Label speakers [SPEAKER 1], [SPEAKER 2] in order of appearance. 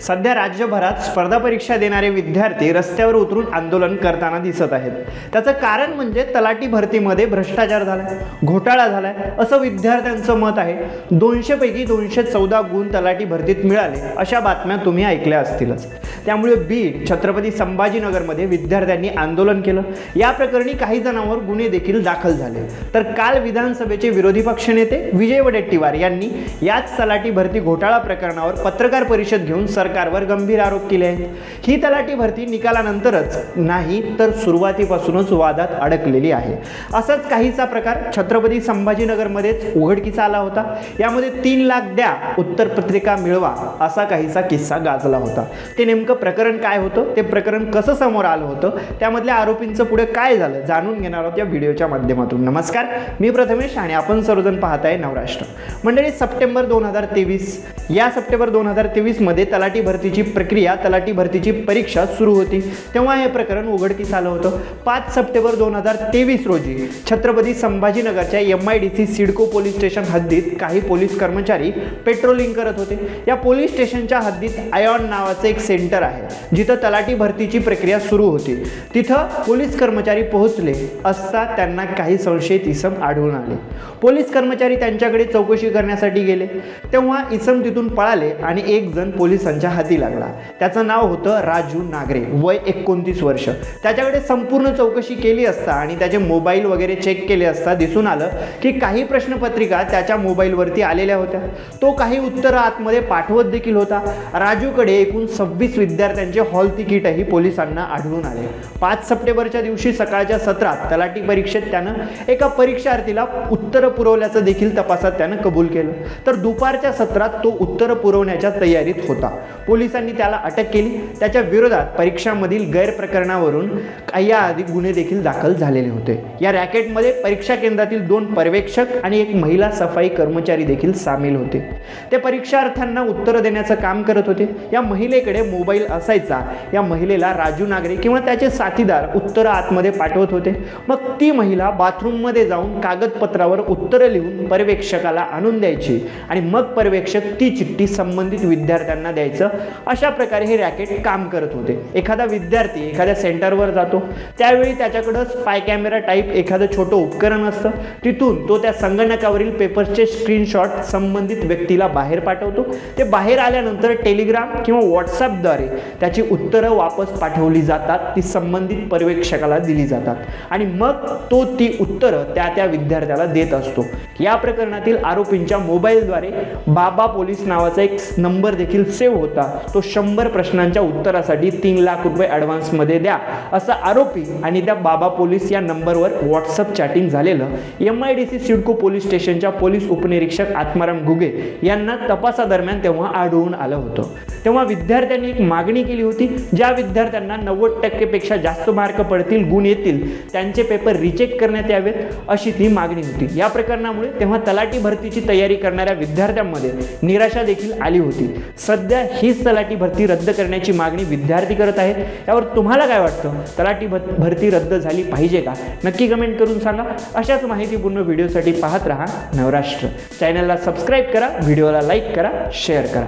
[SPEAKER 1] सध्या राज्यभरात स्पर्धा परीक्षा देणारे विद्यार्थी रस्त्यावर उतरून आंदोलन करताना दिसत आहेत. त्याचं कारण म्हणजे तलाठी भरतीमध्ये भ्रष्टाचार झालाय घोटाळा झालाय असं विद्यार्थ्यांचं मत आहे. दोनशेपैकी दोनशे चौदा गुण तलाठी भरतीत मिळाले अशा बातम्या तुम्ही ऐकल्या असतीलच. त्यामुळे बीड छत्रपती संभाजीनगरमध्ये विद्यार्थ्यांनी आंदोलन केलं. या प्रकरणी काही जणांवर गुन्हे देखील दाखल झाले. तर काल विधानसभेचे विरोधी पक्षनेते विजय वडेट्टीवार यांनी याच तलाठी भरती घोटाळा प्रकरणावर पत्रकार परिषद घेऊन सरकारवर गंभीर आरोप केले आहेत. ही तलाठी भरती निकालानंतरच नाही तर सुरुवातीपासूनच वादात अडकलेली आहे. असाच काहीचा प्रकार छत्रपती संभाजीनगरमध्येच उघडकीस आला होता. यामध्ये तीन लाख द्या उत्तरपत्रिका मिळवा असा काहीचा किस्सा गाजला होता. ते नेमकं प्रकरण काय होतं ते प्रकरण कसं समोर आलं होतं त्यामधल्या आरोपींचं पुढे काय झालं जाणून घेणार आहोत या व्हिडिओच्या माध्यमातून. नमस्कार मी प्रथमेश आणि आपण सर्वजण पाहताय नवराष्ट्र. मंडळी सप्टेंबर दोन हजार तेवीस या सप्टेंबर दोन हजार तेवीसमध्ये तलाठी भरतीची प्रक्रिया तलाठी भरतीची परीक्षा सुरू होती. तेव्हा हे प्रकरण उघडकीस आलं होतं. पाच सप्टेंबर दोन हजार तेवीस रोजी Chhatrapati संभाजीनगरच्या M I D C CIDCO police station हद्दीत काही पोलीस कर्मचारी पेट्रोलिंग करत होते. या पोलीस स्टेशनच्या हद्दीत आयॉन नावाचं एक सेंटर सेंटर आहे. जिथं तलाठी भरतीची प्रक्रिया सुरू होती तिथं पोलीस कर्मचारी पोहोचले असता त्यांना काही संशयित इसम आढळून आले. पोलीस कर्मचारी त्यांच्याकडे चौकशी करण्यासाठी गेले. तेव्हा इसम तिथून पळाले आणि एक जण पोलिसांच्या हाती लागला. त्याचं नाव होतं राजू नागरे वय एकोणतीस वर्ष. त्याच्याकडे संपूर्ण चौकशी केली असता आणि त्याचे मोबाईल वगैरे चेक केले असता दिसून आलं की काही प्रश्नपत्रिका त्याच्या मोबाईलवरती आलेल्या होत्या. तो काही उत्तरं आतमध्ये पाठवत देखील होता. राजूकडे एकूण सव्वीस विद्यार्थ्यांचे हॉल तिकीटही पोलिसांना आढळून आले. पाच सप्टेंबरच्या दिवशी सकाळच्या सत्रात तलाठी परीक्षेत त्यानं एका परीक्षार्थीला उत्तरं पुरवल्याचं देखील तपासात त्यानं कबूल केलं. तर दुपारच्या सत्रात तो उत्तरं पुरवण्याच्या तयारीत होता. पोलिसांनी त्याला अटक केली. त्याच्या विरोधात परीक्षामधील गैरप्रकरणावरून याआधी गुन्हे देखील दाखल झालेले होते. या रॅकेटमध्ये परीक्षा केंद्रातील दोन पर्यवेक्षक आणि एक महिला सफाई कर्मचारी देखील सामील होते. ते परीक्षार्थ्यांना उत्तरं देण्याचं काम करत होते. या महिलेकडे मोबाईल असायचा. या महिलेला राजू नागरे किंवा त्याचे साथीदार उत्तरं आतमध्ये पाठवत होते. मग ती महिला बाथरूममध्ये जाऊन कागदपत्रावर उत्तरं लिहून पर्यवेक्षकाला आणून द्यायची आणि मग पर्यवेक्षक ती चिठ्ठी संबंधित विद्यार्थ्यांना द्यायचं. अशा प्रकारे हे रॅकेट काम करत होते. एखादा विद्यार्थी एखाद्या सेंटरवर जातो. त्यावेळी त्याच्याकडं स्पाय कॅमेरा टाईप एखादं छोटं उपकरण असतं. तिथून तो त्या संगणकावरील पेपर्सचे स्क्रीनशॉट संबंधित व्यक्तीला बाहेर पाठवतो. ते बाहेर आल्यानंतर टेलिग्राम किंवा व्हॉट्सअपद्वारे त्याची उत्तरं वापस पाठवली जातात ती संबंधित पर्यवेक्षकाला दिली जातात. आणि मग तो ती उत्तरं त्या त्या विद्यार्थ्याला देत असतो. या प्रकरणातील आरोपींच्या मोबाईलद्वारे बाबा पोलीस नावाचा एक नंबर देखील सेव्ह होता. तो शंभर प्रश्नांच्या उत्तरासाठी तीन लाख रुपये ॲडव्हान्समध्ये द्या असा आरोपी आणि त्या बाबा पोलीस या नंबरवर व्हॉट्सअप चॅटिंग झालेलं. M I D C CIDCO police स्टेशनच्या पोलीस उपनिरीक्षक आत्माराम घुगे यांना तपासादरम्यान तेव्हा आढळून आलं होतं. तेव्हा विद्यार्थ्यांनी एक मागणी केली होती. ज्या विद्यार्थ्यांना नव्वद टक्केपेक्षा जास्त मार्क पडतील गुण येतील त्यांचे पेपर रिचेक करण्यात यावेत अशी ती मागणी होती. या प्रकरणामुळे तेव्हा तलाठी भरतीची तयारी करणाऱ्या विद्यार्थ्यांमध्ये निराशा देखील आली होती. सध्या हीच तलाठी भरती रद्द करण्याची मागणी विद्यार्थी करत आहेत. यावर तुम्हाला काय वाटतं? तलाठी भरती रद्द झाली पाहिजे का? नक्की कमेंट करून सांगा. अशाच माहितीपूर्ण व्हिडिओसाठी पाहत राहा नवराष्ट्र. चॅनलला सबस्क्राईब करा व्हिडिओला लाईक करा शेअर करा.